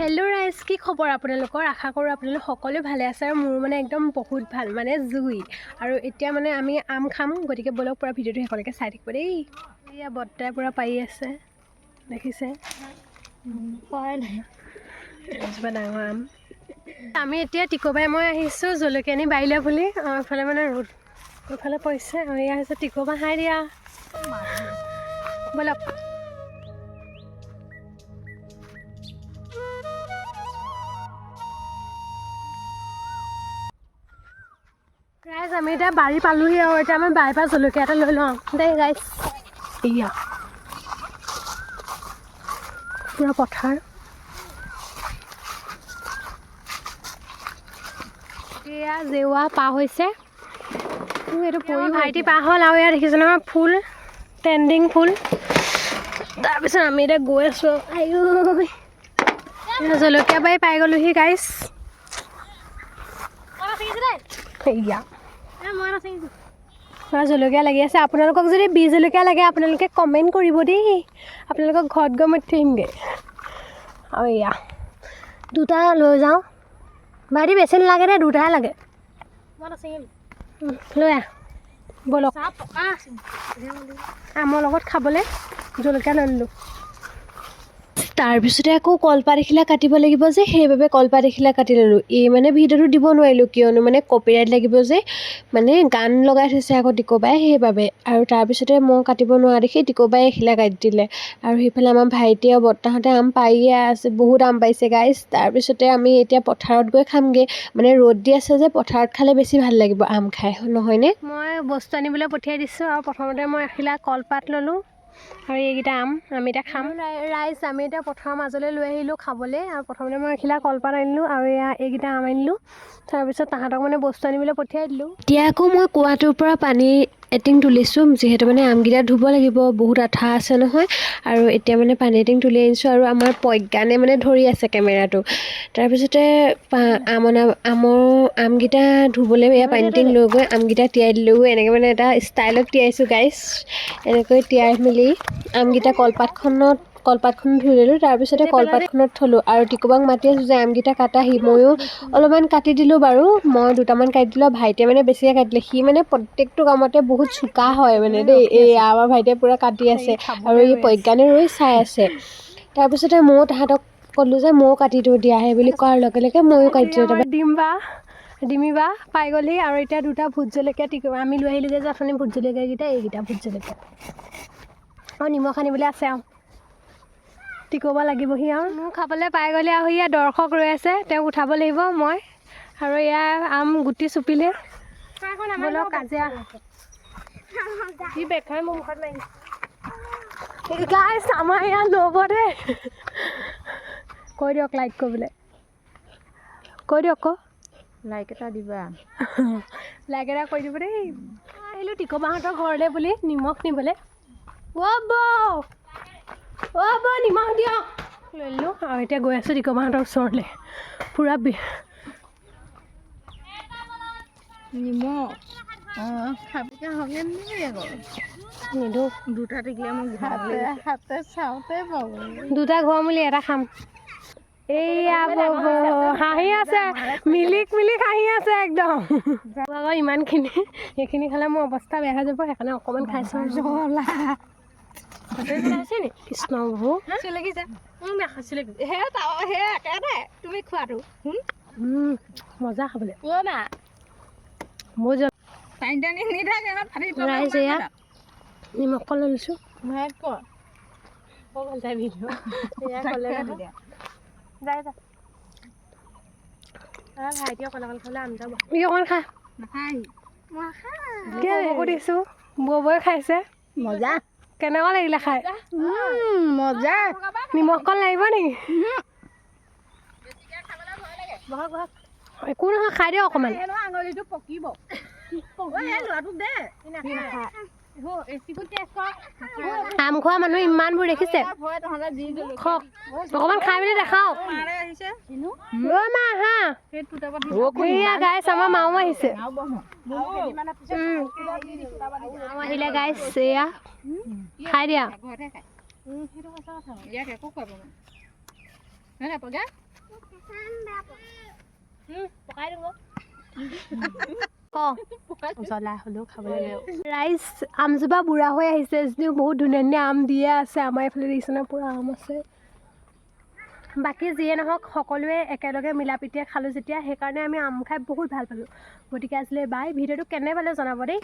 Hello ৰাইজ কি খবৰ আপোনালোকৰ? আশা কৰোঁ আপোনালোক সকলোৱে ভালে আছে আৰু মোৰ মানে একদম বহুত ভাল মানে জুই। আৰু এতিয়া মানে আমি আম খাম গতিকে ব'লক পূৰা ভিডিঅ'টো শেষলৈকে চাই থাকিব দেই। এয়া বৰ্তাই পূৰা পাৰি আছে দেখিছে? এজোপা ডাঙৰ আম। আমি এতিয়া টিকবাই মই আহিছোঁ জলকীয়া আনি বাৰীলৈ বুলি। আমাৰ এইফালে মানে ৰ'দ এইফালে পৰিছে। আৰু এয়া হৈছে টিকবা হাই দিয়া। ব'লক। গাইজ আমি এতিয়া বাৰী পালোহি আৰু এতিয়া আমি বাৰীৰ পৰা জলকীয়া এটা লৈ লওঁ। দেই গাইজ এয়া পূৰা পথাৰ। এয়া জেওৱা পাৰ হৈছে। এইটো পৰি ভাইটি পাৰ হ'ল আৰু ইয়াত দেখিছোঁ নহয় ফুল ট্ৰেণ্ডিং ফুল। তাৰপিছত আমি এতিয়া গৈ আছোঁ। এয়া জলকীয়া বাৰী পাই গ'লোহি গাইজ এয়া পূৰা জলকীয়া লাগি আছে। আপোনালোকক যদি বি জলকীয়া লাগে আপোনালোকে কমেণ্ট কৰিব দেই। আপোনালোকক ঘৰত গৈ মই থিমগৈ। আৰু এয়া দুটা লৈ যাওঁ। ভাইটি বেছি নালাগে দে দুটাহে লাগে? লৈ আহ। ব'লক। আমৰ লগত খাবলৈ জলকীয়া লৈ ল'লোঁ তাৰপিছতে আকৌ কলপাত এখিলা কাটিব লাগিব যে, সেইবাবে কলপাত এখিলা কাটি ল'লোঁ এই মানে ভিডিঅ'টো দিব নোৱাৰিলোঁ কিয়নো মানে কপিৰাইট লাগিব যে মানে গান লগাই থৈছে আকৌ টিকবাই সেইবাবে। আৰু তাৰপিছতে মই কাটিব নোৱাৰা দেখি টিকবাই এখিলা কাটি দিলে। আৰু সেইফালে আমাৰ ভাইটি আৰু বৰ্তাহঁতে আম পাৰিয়ে আছে, বহুত আম পাইছে গাইজ তাৰপিছতে আমি এতিয়া পথাৰত গৈ খামগৈ। মানে ৰ'দ দি আছে যে, পথাৰত খালে বেছি ভালো লাগিব আম খাই নহয়নে মই বস্তু আনিবলৈ পঠিয়াই দিছোঁ আৰু প্ৰথমতে মই এখিলা কলপাত ল'লোঁ। আৰু এইকেইটা আম আমি এতিয়া খাম। ৰাইজ আমি এতিয়া পথাৰৰ মাজলৈ লৈ আহিলোঁ খাবলৈ আৰু প্ৰথমতে মই এখিলা কলপাত আনিলোঁ আৰু এয়া এইকেইটা আম আনিলোঁ। তাৰপিছত তাহাঁতক মানে বস্তু আনিবলৈ পঠিয়াই দিলোঁ। এতিয়া আকৌ মই কুৱাটোৰ পৰা পানী এটিং তুলিছোঁ, যিহেতু মানে আমকেইটা ধুব লাগিব, বহুত আঠা আছে নহয়, আৰু এতিয়া মানে পানী এটিং তুলি আনিছোঁ, আৰু আমাৰ প্ৰজ্ঞানে মানে ধৰি আছে কেমেৰাটো। তাৰপিছতে আমনা, আমৰ আমকেইটা ধুবলৈ এয়া পানী টিং লৈ গৈ আমকেইটা তিয়াই দিলোঁ এনেকৈ মানে এটা ষ্টাইলত তিয়াইছোঁ গাইছ এনেকৈ তিয়াই মেলি আমকেইটা কলপাতখনত কলপাতখন ধুই ল'লোঁ তাৰপিছতে কলপাতখনত থ'লোঁ আৰু টিকুবাক মাতি আছোঁ যে আমকেইটা কাটাহি ময়ো অলপমান কাটি দিলোঁ বাৰু মই দুটামান কাটি দিলোঁ ভাইটিয়ে মানে বেছিকৈ কাটিলে সি মানে প্ৰত্যেকটো কামতে বহুত চোকা হয় মানে দেই এই আমাৰ ভাইটিয়ে পূৰা কাটি আছে আৰু এই প্ৰজ্ঞানে ৰৈ চাই আছে। তাৰপিছতে ময়ো তাহাঁতক ক'লোঁ যে ময়ো কাটি দিওঁ দিয়া সেই বুলি কোৱাৰ লগে লগে ময়ো কাটি দিলোঁ ডিম বা ডিমি বা পাই গ'লহি আৰু এতিয়া দুটা ভোট জলকীয়া টিক আমি লৈ আহিলোঁ যে অথনি ভোট জলকীয়াকেইটা এইকেইটা ভোট জলকীয়া। আৰু নিমখ আনিবলৈ আছে আৰু টিকব লাগিবহি আৰু। মোৰ খাবলৈ পাই গ'লে আৰু ইয়াত দৰ্শক ৰৈ আছে তেওঁক উঠাব লাগিব মই। আৰু ইয়াৰ আম গুটি চুপিলে। ব'লক কাজিয়া। কি বেখাই মোৰ মুখত মাৰি গাইছ আমাৰ ইয়াত নব দেই কৈ দিয়ক লাইক কৰিবলৈ। কৈ দিয়ক আকৌ। লাইক এটা দিবা। লাইক এটা কৰি দিব দেই। আহিলোঁ টিকমাহঁতৰ ঘৰলৈ বুলি নিমখ নিবলৈ। বৌ অ' বৌ নিমখ দিয়ক লৈ ল'লোঁ আৰু এতিয়া গৈ আছোঁ টিকমাহঁতৰ ওচৰলৈ। পূৰা নিমখ। নিদিওঁ দুটা টিকিলে মোক হাতে হাতে চাওঁতে পাব। দুটা ঘৰ মিলি এটা খাম। এইয়া হাঁহি আছে। মিলিক মিলিক হাঁহি আছে একদম। আকৌ ইমানখিনি সেইখিনি খালে মোৰ অৱস্থা বেয়া হৈ যাব। সেইকাৰণে অকণমান খাইছোঁ কৃষ্ণ চলে গেছে। চলে গেছে। হে তাও হে একেবাৰে তুমি খোৱাটো মজা খাবলে। ও মা। মই নিমখ কলে লৈছোঁ। মায়ে ক'ল যাই ভাইটি অকল অকল খাবলৈ আম যাব ই খা। নাখায় মই খাই খাইছে। মজা। কেনেকুৱা লাগিলে খাই মজা নিমখ কল লাগিব নেকি একো নহয় খাই দিয়ক অকণমান আঙুলিটো পকিব ল'ৰাটোক দে আম খোৱা মানুহ ইমানবোৰ দেখিছে অকণমান খাই মেলি দেখাওক মাৰে আহিছে অ' মা আহা এয়া গাইছ আমাৰ মাও আহিছে আহিলে গাইছ এয়া খাই দিয়া ঘৰতে খাই ইয়াক একো খুৱাব নাই হয় নাই পগা পকাই দিব ক জ্বলা হ'লেও খাব লাগে ৰাইচ আমজোপা বুঢ়া হৈ আহিছে যদিও বহুত ধুনীয়া ধুনীয়া আম দিয়ে আছে আমাৰ এইফালে দেখিছেনে পূৰা আম আছে বাকী যিয়ে নহওক সকলোৱে একেলগে মিলা প্ৰীতিৰে খালোঁ যেতিয়া সেইকাৰণে আমি আম খাই বহুত ভাল পালোঁ। গতিকে আজিলৈ বাই ভিডিঅ'টো কেনে পালে জনাব দেই।